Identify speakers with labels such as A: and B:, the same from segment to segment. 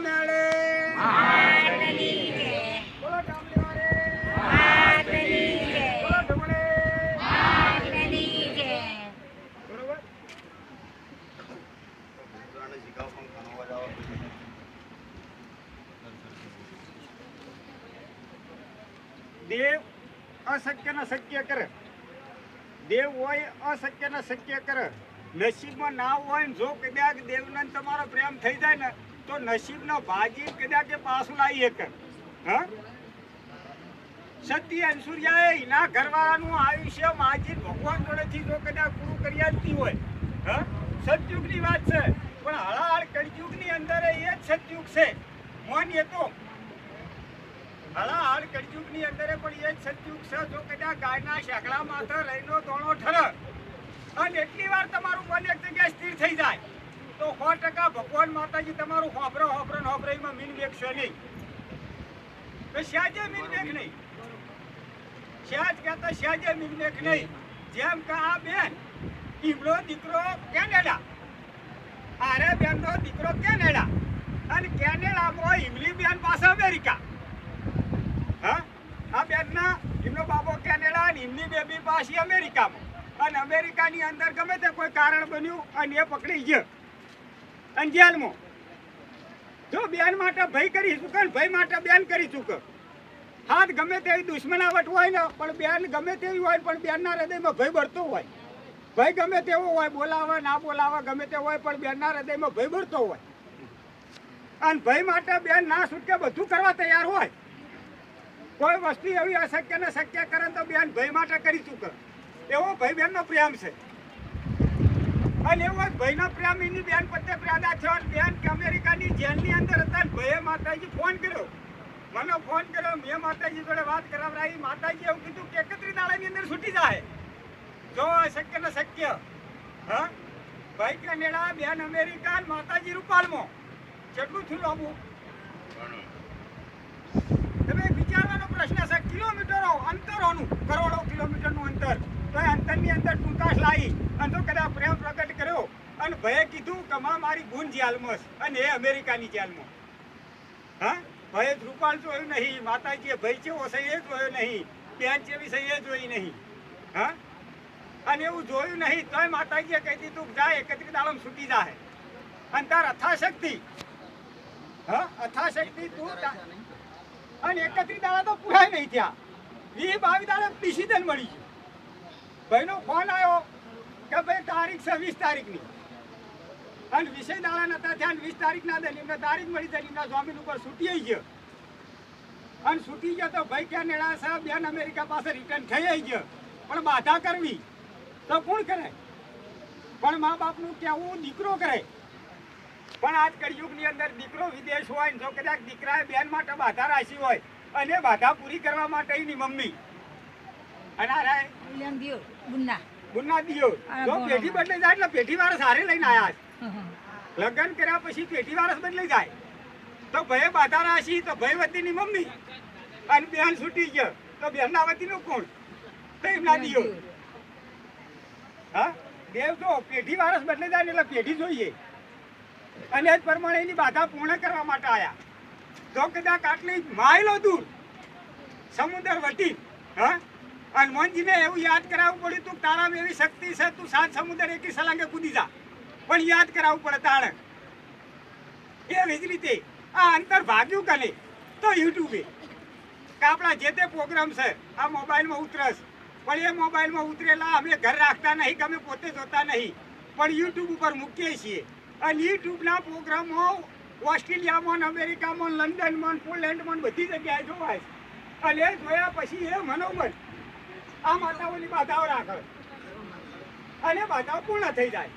A: મેળે. બોલો ડામલીવારે બોલો શક્ય કરે. દેવ હોય અશક્યને શક્ય કરે. નસીબમાં ના હોય ને જો કદાચ દેવને ને તમારો પ્રેમ થઈ જાય ને તો નસીબનો ભાજી કદાચ એ પાછું લાવી શકે સતી સત્ય અંસુરિયાએ એના ઘરવાળાનું આયુષ્ય માજી ભગવાન જોડેથી જો કદાચ પૂરું કરી આપતી હોય. હ? સતયુગની વાત છે, પણ હળાહળ કળિયુગની અંદર એ જ સતયુગ છે. માનીએ તો. હળાહળ કળિયુગની અંદર પણ એ જ સતયુગ છે, જો કદાચ ગાયના શેકડા માથે રહીનો દોણો ઠર. અને એટલી વાર તમારું મન એક જગ્યાએ સ્થિર થઈ જાય. તો સો ટકા ભગવાન માતાજી તમારું હોબરો હોબરો ને હોબરાઈમાં મીન વેકશે નહીં. શ્યાજે મીન વેક નહીં. શ્યાજ કહેતા શ્યાજે મીન વેક નહીં. જેમ કે આ બેન ઈમનો દીકરો કેનેડા. આરે બેનનો દીકરો કેનેડા. અને કેનેડામાં ઈમલી બેન પાસે અમેરિકા. હા? આ બેનના એમનો બાપો કેનેડા અને એમની બેબી પાસે અમેરિકામાં. અને અમેરિકાની અંદર ગમે તે કોઈ કારણ બન્યું અને એ પકડી ગયો. અને જેલમાં જો બેન માટે ભય કરી ચૂકે ભય માટે બેન કરી ચૂકે હાથ ગમે તેવી દુશ્મનાવટ હોય ને, પણ બેન ગમે તેવી હોય, પણ બેનના હૃદયમાં ભય ભરતો હોય. ભય ગમે તેવો હોય, બોલાવે, ના બોલાવે ગમે તે હોય, પણ બેનના હૃદયમાં ભય ભરતો હોય. અને ભય માટે બેન ના છૂટકે બધું કરવા તૈયાર હોય. કોઈ વસ્તુ એવી અશક્ય ને શક્ય કરે તો બેન ભય માટે કરી ચૂકે એવો ભાઈ બહેનનો પ્રેમ છે. અને એવો જ પ્રેમીની બેન પ્રત્યે પેદા થયો બેન કે અમેરિકાની જેલની અંદર હતા ભયે માતાજી ફોન કર્યો. મને ફોન કર્યો, મેં માતાજી જોડે વાત કરાવડાવી. માતાજી એવું કીધું કે એકત્રી દાડાની અંદર છૂટી જાય. જો શક્ય ને શક્ય. હા? ભાઈ કેનેડા બેન અમેરિકા માતાજી રૂપાલમાં. કેટલું થયું લાંબુ? તમે વિચારવાનો પ્રશ્ન છે, કિલોમીટરો અંતરોનું, કરોડો કિલોમીટરનું અંતર. તો અંતરની અંદર ટૂંકાશ લાવી અને તો કદાચ પ્રેમ પ્રગટ કર્યો અને ભયે કીધું કે માં મારી ગુણ જેલમાં અને એ અમેરિકાની જેલમાં હા? ભયે રૂપાલ જોયું નહીં, માતાજીએ ભય છે છે એ જોયો નહીં બેન જેવી છે એ જોઈ નહીં. હા? અને એવું જોયું નહીં, તોય માતાજીએ કહી દીધું કે જા એકત્રીસ દાડમ છૂટી જાય અને તાર અથાશક્તિ. હા? અથાશક્તિ તા- અને એકત્રિત દાડા તો પૂરાય નહીં થયા. વી બાવી દાડે ડિસિઝન મળી ગયું. ભાઈનો ફોન આવ્યો કે ભાઈ તારીખ છે વીસ તારીખની. અને વિષય દાડા નતા થયા વીસ તારીખના દે એમને તારીખ મળી જાય એમના સ્વામી ઉપર છૂટી આવી ગયો. અને છૂટી ગયો તો ભાઈ ક્યાં નેડા સાહેબ, બેન અમેરિકા પાસે રિટર્ન થઈ આવી ગયો. પણ બાધા કરવી. તો કોણ કરે? પણ મા બાપનું કહેવું દીકરો કરે? પણ આજ કળિયુગની અંદર દીકરો વિદેશ હોય ને જો કદાચ દીકરાએ બેન માટે બાધા રાખી હોય, અને બાધા પૂરી કરવા માટે એની મમ્મી અને આ
B: દિયો ગુન્ના.
A: ગુના દિયો જો પેઢી બદલાઈ જાય એટલે પેઢી વાળા સારે લઈને આયા લગ્ન કર્યા પછી પેઢી વારસ બદલાઈ જાય. તો ભય બાધા રાશી તો ભય વતીની મમ્મી. અને બેન છૂટી ગયો તો બેનના વતીનું કોણ? તો એમના દિયો હા? દેવ જો પેઢી વારસ બદલાઈ જાય એટલે પેઢી જોઈએ. અને એ જ પ્રમાણે એની બાધા પૂર્ણ કરવા માટે આયા. જો કદાચ આટલી માઇલો દૂર સમુદ્ર વટી હા? હનુમાનજીને એવું યાદ કરાવવું પડ્યું, તું તારામાં એવી શક્તિ છે, તું સાત સમુદ્ર એકી સલાંગે કૂદી જા. પણ યાદ કરાવવું પડે તાણે. એવી જ રીતે આ અંતર ભાગ્યું કને તો યુટ્યુબે. કે આપણા જે તે પ્રોગ્રામ છે, આ મોબાઈલમાં ઉતરસ. પણ એ મોબાઈલમાં ઉતરેલા અમે ઘર રાખતા નહીં કે અમે પોતે જોતા નહીં. પણ યુટ્યુબ ઉપર મૂકીએ છીએ. અને યુટ્યુબના પ્રોગ્રામો ઓસ્ટ્રેલિયામાં અમેરિકામાં, લંડનમાં પોલેન્ડમાં બધી જગ્યાએ જોવાય. અને એ જોયા પછી એ મનોમન આ માતાઓની બાધાઓ રાખે. અને બાધાઓ પૂર્ણ થઈ જાય.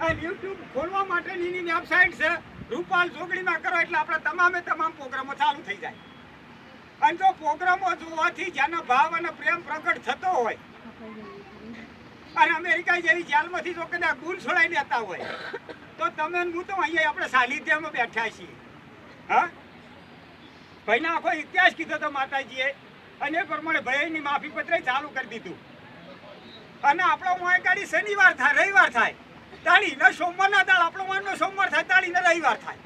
A: અને યુટ્યુબ ખોલવા માટેની એની વેબસાઇટ છે, રૂપાલ જોગડીમાં કરો એટલે આપણા તમામે તમામ પ્રોગ્રામો ચાલુ થઈ જાય. અને જો પ્રોગ્રામો જોવાથી જેનો ભાવ અને પ્રેમ પ્રગટ થતો હોય. અને અમેરિકા જેવી જેલમાંથી જો કદાચ ગુણ છોડાઈ લેતા હોય, તો તમે હું તો અહીંયા આપણે સાનિધ્યમાં બેઠા છીએ. હા? ભાઈના આખો ઇતિહાસ કીધો તો માતાજીએ અને પ્રમાણે ભયની માફી પત્ર ચાલુ કરી દીધું. અને આપણો મોય ગાડી શનિવાર થાય, રવિવાર થાય. તાળી ને સોમવારના દાળ, આપણો માનનો સોમવાર થાય, તાળી ને રવિવાર થાય.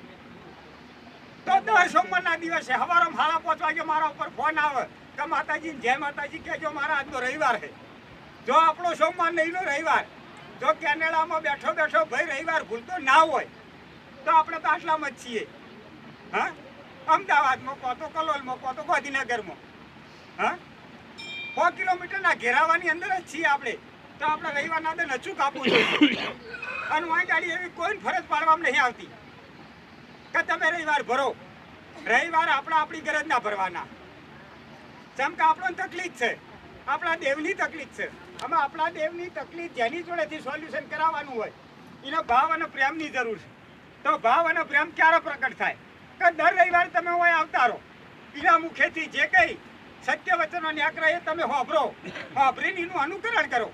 A: તો દર સોમવારના દિવસે સવારે હાળા પાંચ વાગે મારા ઉપર ફોન આવે કે, માતાજી, જય માતાજી, કહેજો મારા આજનો રવિવાર છે. જો આપણો સોમવાર નહીંનો રવિવાર. જો કેનેડામાં બેઠો બેઠો ભાઈ રવિવાર ભૂલતો ના હોય, તો આપણે તો આટલામાં જ છીએ. હા? અમદાવાદમાં કહો તો, કલોલમાં કહો તો, ગાંધીનગરમાં. હા? સો કિલોમીટરના ઘેરાવાની અંદર જ છીએ આપણે. તો આપણે રવિવારના અંદર નચું કાપવું જોઈએ અને વાંઈ ગાડી એવી કોઈ ફરજ પાડવામાં નહીં આવતી. કે તમે રવિવાર ભરો. રવિવાર આપણા આપણી ગરજ ના ભરવાના. જેમ કે આપણો તકલીફ છે. આપણા દેવની તકલીફ છે. અમે આપણા દેવની તકલીફ જેની જોડેથી સોલ્યુશન કરાવવાનું હોય, એનો ભાવ અને પ્રેમની જરૂર છે. તો ભાવ અને પ્રેમ ક્યારે પ્રગટ થાય? કે દર રવિવારે તમે હોય આવતા રહો. એના મુખેથી જે કંઈ સત્ય વચનો આગ્રહ તમે હોભરો. હોભરીને એનું અનુકરણ કરો.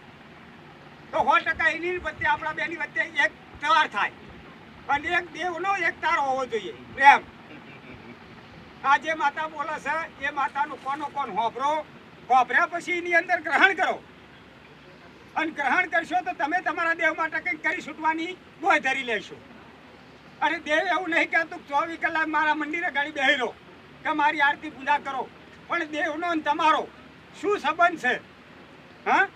A: તો સો ટકા એની વચ્ચે આપણા બેની વચ્ચે એક તવાર થાય. અને એક દેવનો એક તારો હોવો જોઈએ. પ્રેમ આ જે માતા બોલે છે, એ માતાનું કોનો કોણ હોભરો? હોભર્યા પછી એની અંદર ગ્રહણ કરો. અને ગ્રહણ કરશો તો તમે તમારા દેવ માટે કંઈક કરી છૂટવાની બોય ધરી લેશો. અને દેવ એવું નહીં કહેતું ચોવીસ કલાક મારા મંદિરે ગાડી બેહી રહો. કે મારી આરતી પૂજા કરો. પણ દેવનો અને તમારો શું સંબંધ છે? હા?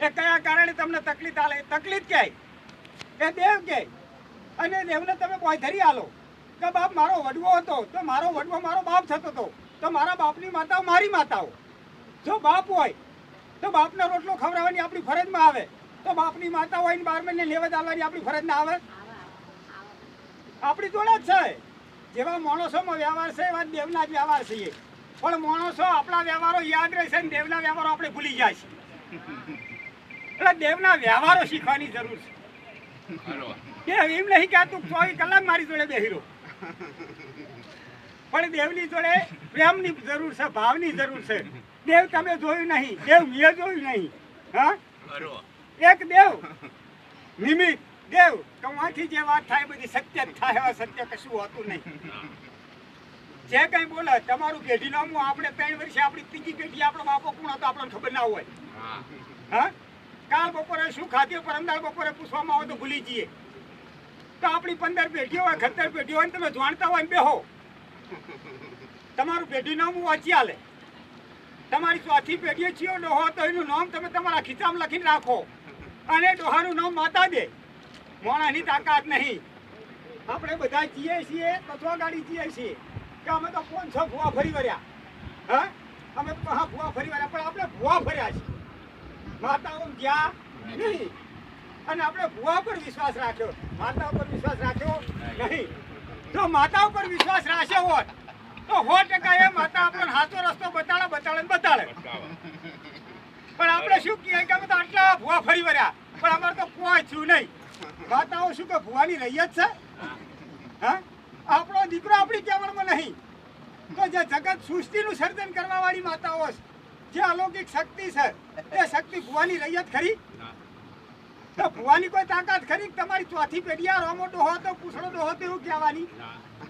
A: એ કયા કારણે તમને તકલીફ આલે? તકલીફ ક્યાંય? એ દેવ કે, અને દેવને તમે બોય ધરી આલો? કે બાપ મારો વડવો હતો, તો મારો વડવો મારો બાપ થતો હતો. તો મારા બાપની માતાઓ મારી માતાઓ. જો બાપ હોય, તો બાપનો રોટલો ખવડાવવાની આપણી ફરજમાં આવે. તો બાપની માતા હોય ને બાર લેવા ચાલવાની આપણી ફરજ ના આવે. આપણી જોડે જ છે. જેવા માણસોમાં વ્યવહાર છે, એવા દેવના જ વ્યવહાર છે પણ માણસો આપણા વ્યવહારો યાદ રહેશે ને દેવના વ્યવહારો આપણે ભૂલી જાય છે. એટલે દેવના વ્યવહારો શીખવાની જરૂર છે. કે એમ નહીં કે તું ચોવીસ કલાક મારી જોડે બેહીરો પણ દેવની જોડે પ્રેમની જરૂર છે ભાવની જરૂર છે. દેવ તમે જોયું નહીં દેવ મેં જોયું નહીં. હા? એક દેવ નિમિત્ત દેવ. કવાથી જે વાત થાય બધી સત્ય જ થાય એવા સત્ય કશું હોતું નહીં. જે કઈ બોલે તમારું પેઢી નામ આપણે ત્રણ વર્ષે આપણી ત્રીજી પેઢી આપણો બાપો કોણ હતો આપણને ખબર ના હોય. હા. કાલ બપોરે શું ખાધ્યું પરમદાળ બપોરે પૂછવામાં આવે તો ભૂલી જઈએ. તો આપણી પંદર પેઢીઓ હોય ખતર પેઢીઓ હોય તમે જાણતા હોય બેહો. તમારું પેઢી નામ વાંચી આલે. તમારી ચોથી પેઢીએ છીએ ડોહો તો એનું નામ તમે તમારા ખિસ્સામાં લખીને રાખો. અને ડોહાનું નામ માતા દે. મોણાની તાકાત નહીં. આપણે બધા જીએ છીએ તત્વા ગાડી જીએ છીએ. કે અમે તો કોણ છ ભૂવા ફરી વર્યા હા? અમે તો હા ભૂવા ફરી વર્યા પણ આપણે ભૂવા ફર્યા છીએ. માતાઓ ગયા નહીં. અને આપણે ભૂવા પર વિશ્વાસ રાખ્યો. માતા ઉપર વિશ્વાસ રાખ્યો નહીં. જો માતા ઉપર વિશ્વાસ રાખે હોત, તો સો ટકા એ માતા આપણને સાચો રસ્તો બતાડે બતાડે બતાડે. પણ આપણે શું કહીએ કે અમે તો આટલા ભૂવા ફરી વર્યા પણ અમારે તો કોઈ થયું નહીં. માતાઓ શું કે ભૂવાની રહી જ છે? હા? આપણો દીકરો આપણી કેવળમાં નહીં. તો જે જગત સૃષ્ટિનું સર્જન કરવા વાળી માતાઓ છે જે અલૌકિક શક્તિ છે એ શક્તિ ભુવાની રૈયત ખરી? તો ભુવાની કોઈ તાકાત ખરી તમારી ચોથી પેઢી આ રોમો ડોહો તો પૂછડો ડોહો તો એવું કહેવાની?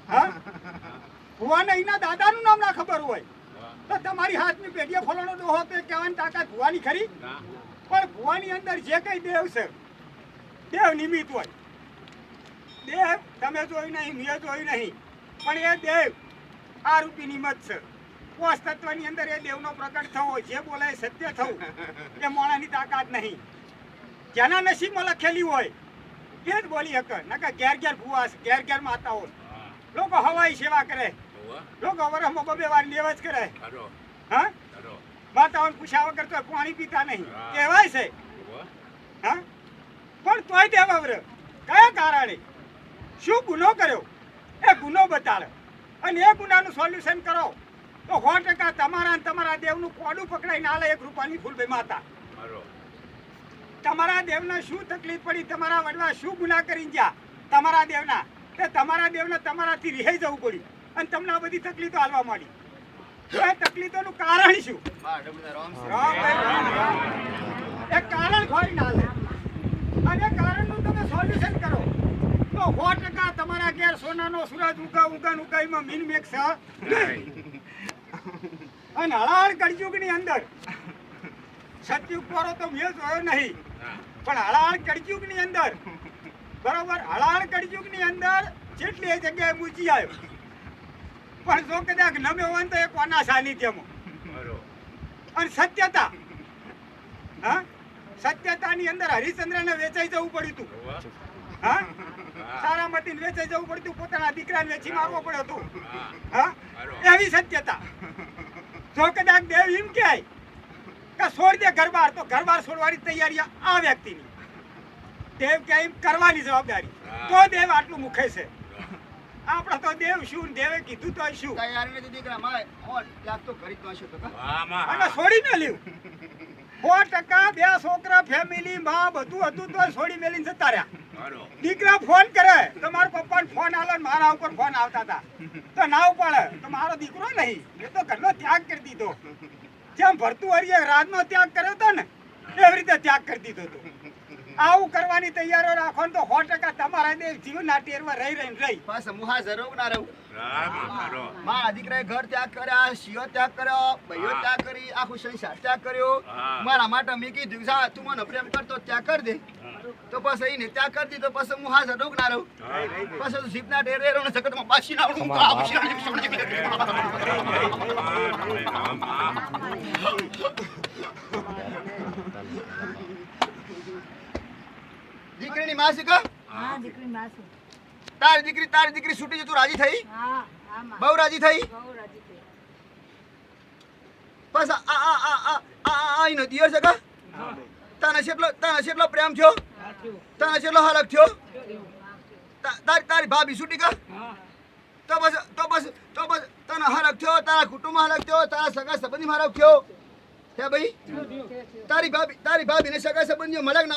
A: હા? ભુવાને એના દાદાનું નામ ના ખબર હોય. તો તમારી હાથની પેઢીએ ફલાણો ડોહો તો કહેવાની તાકાત ભુવાની ખરી? પણ ભુવાની અંદર જે કઈ દેવ છે દેવ નિમિત્ત હોય. દેવ તમે જોયું નહીં મેં જોયું નહીં. પણ એ દેવ આ રૂપી નિમત છે. કોષ તત્વની અંદર એ દેવનો પ્રકટ થવો જે બોલાય સત્ય થવું. એ મોણાની તાકાત નહીં. જેના નસીબમાં લખેલી હોય એ જ બોલી હક નકા ઘેર ઘેર ભૂવા છે, ઘેર ઘેર માતાઓ. લોકો હવાઈ સેવા કરે. લોકો વરસમાં બબે વાર લેવા જ કરે. હા? માતાઓને પૂછ્યા વગર તો પાણી પીતા નહીં. કહેવાય છે. હા? પણ તોય દેવા વર કયા કારણે? શું ગુનો કર્યો? એ ગુનો બતાડે અને એ ગુનાનું સોલ્યુશન કરો. તો સો ટકા તમારા અને તમારા દેવનું કોડું પકડાઈને આલે એક રૂપાની ફૂલભાઈ માતા. તમારા દેવને શું તકલીફ પડી? તમારા વડવા શું ગુના કરીને ગયા? તમારા દેવના. તે તમારા દેવને તમારાથી રિહાઈ જવું પડ્યું. અને તમને આ બધી તકલીફો હાલવા માંડી. તો એ તકલીફોનું કારણ શું. એ કારણ ખોરી ના લે. અને કારણનું તમે સોલ્યુશન કરો. સો ટકા તમારા ઘેર સોનાનો સૂરજ ઉગા ઉગા ઉગાઈમાં મીન મેક છે. અને હળાળ કળજુગની અંદર સતયુગ વાળો તો મેં જોયો નહીં. પણ હળાળ કળજુગની અંદર બરોબર હળાળ કળજુગની અંદર જેટલી જગ્યાએ મૂજી આવ્યો. પણ જો કદાચ નમે હોય તો એ કોના સાનિધ્યમાં અને સત્યતા હા? સત્યતાની અંદર હરિશ્ચંદ્રને વેચાઈ જવું પડ્યું હતું હા? સારામતીને વેચાઈ જવું પડતું પોતાના દીકરાને વેચી મારવો પડ્યો હતો હા. એવી સત્યતા. જો કદાચ દેવ એમ કહેવાય કે છોડ દે ઘરબાર તો ઘરબાર છોડવાની તૈયારી આ વ્યક્તિની. દેવ કે એમ કરવાની જવાબદારી. તો દેવ આટલું મુખે છે. આપણે તો દેવ શું દેવે કીધું તો શું?
B: તૈયારી નથી દીકરા મારે તો તો તો?
A: અને છોડી મેલ્યું સો ટકા બે છોકરા ફેમિલી માં બધું હતું તો છોડી મેલીને જતા રહ્યા. દીકરા ફોન કરે તો મારા પપ્પા ફોન આવે મારા ઉપર ફોન આવતા હતા. તો ના ઉપાડે તો મારો દીકરો નહીં. મેં તો ઘરનો ત્યાગ કરી દીધો. જેમ ભરતું હરીએ રાજનો ત્યાગ કર્યો હતો ને એવી રીતે ત્યાગ કરી દીધો હતો. આવું કરવાની તૈયારીઓ રાખો તો સો ટકા તમારા જીવન જીવનના ટેરમાં રહી રહી રહી.
B: બસ મુહા જરૂર ના રહું. મારા દીકરાએ ઘર ત્યાગ કર્યા શિયો ત્યાગ કર્યો ભાઈઓ ત્યાગ કરી આખું સંસાર ત્યાગ કર્યો. મારા માટે મેં કીધું જા તું મને પ્રેમ કરતો ત્યાગ કરી દે. તો પછી એને ત્યાગ કરી દીધો પછી હું હાજર ના રહું પછી તું જીપના ઢેરે રહું ને જગતમાં પાછી ના આવડું હું આવું દીકરીની માં છે કા
C: હા દીકરી માસી
B: તારી દીકરી તારી દીકરી છૂટી છે તું રાજી થઈ
C: હા હા માં
B: બહુ રાજી થઈ
C: બહુ રાજી થઈ
B: બસ આ આ આ આ આ આ એનો દિયર છે કા તને કેટલો તને કેટલો પ્રેમ થયો તને કેટલો હરખ થયો? તારી તારી ભાભી છૂટી કા તો બસ તો બસ તો બસ તને હરખ થયો તારા કુટુંબમાં હરખ થયો તારા સગા સંબંધીમાં હરખ થયો? હે ભાઈ? તારી ભાભી તારી ભાભીને સગા સંબંધીઓ મળે કે ના